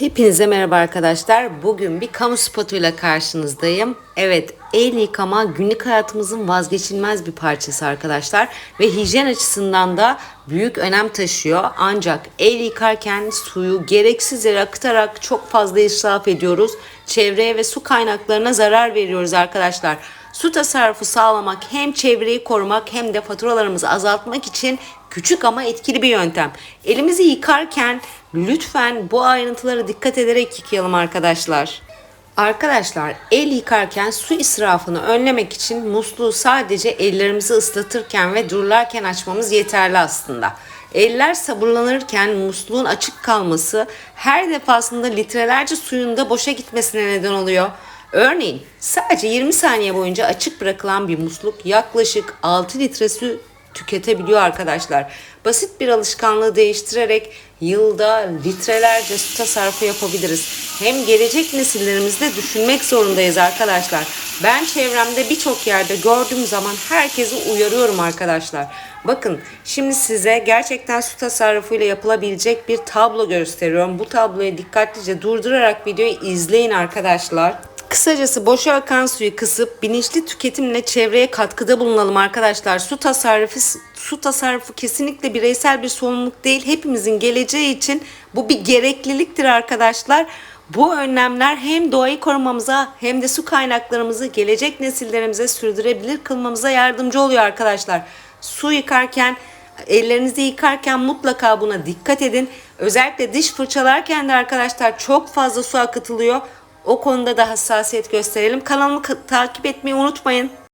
Hepinize merhaba arkadaşlar. Bugün bir kamu spotuyla karşınızdayım. Evet, el yıkama günlük hayatımızın vazgeçilmez bir parçası arkadaşlar ve hijyen açısından da büyük önem taşıyor. Ancak el yıkarken suyu gereksiz yere akıtarak çok fazla israf ediyoruz. Çevreye ve su kaynaklarına zarar veriyoruz arkadaşlar. Su tasarrufu sağlamak hem çevreyi korumak hem de faturalarımızı azaltmak için küçük ama etkili bir yöntem. Elimizi yıkarken lütfen bu ayrıntılara dikkat ederek yıkayalım arkadaşlar. Arkadaşlar el yıkarken su israfını önlemek için musluğu sadece ellerimizi ıslatırken ve durularken açmamız yeterli aslında. Eller sabırlanırken musluğun açık kalması her defasında litrelerce suyun da boşa gitmesine neden oluyor. Örneğin sadece 20 saniye boyunca açık bırakılan bir musluk yaklaşık 6 litre su tüketebiliyor arkadaşlar. Basit bir alışkanlığı değiştirerek yılda litrelerce su tasarrufu yapabiliriz. Hem gelecek nesillerimizde düşünmek zorundayız arkadaşlar. Ben çevremde birçok yerde gördüğüm zaman herkesi uyarıyorum arkadaşlar. Bakın şimdi size gerçekten su tasarrufuyla yapılabilecek bir tablo gösteriyorum. Bu tabloyu dikkatlice durdurarak videoyu izleyin arkadaşlar. Kısacası boşa akan suyu kısıp bilinçli tüketimle çevreye katkıda bulunalım arkadaşlar. Su tasarrufu su tasarrufu kesinlikle bireysel bir sorumluluk değil. Hepimizin geleceği için bu bir gerekliliktir arkadaşlar. Bu önlemler hem doğayı korumamıza hem de su kaynaklarımızı gelecek nesillerimize sürdürebilir kılmamıza yardımcı oluyor arkadaşlar. Su yıkarken Ellerinizi yıkarken mutlaka buna dikkat edin. Özellikle diş fırçalarken de arkadaşlar çok fazla su akıtılıyor. O konuda da hassasiyet gösterelim. Kanalımı takip etmeyi unutmayın.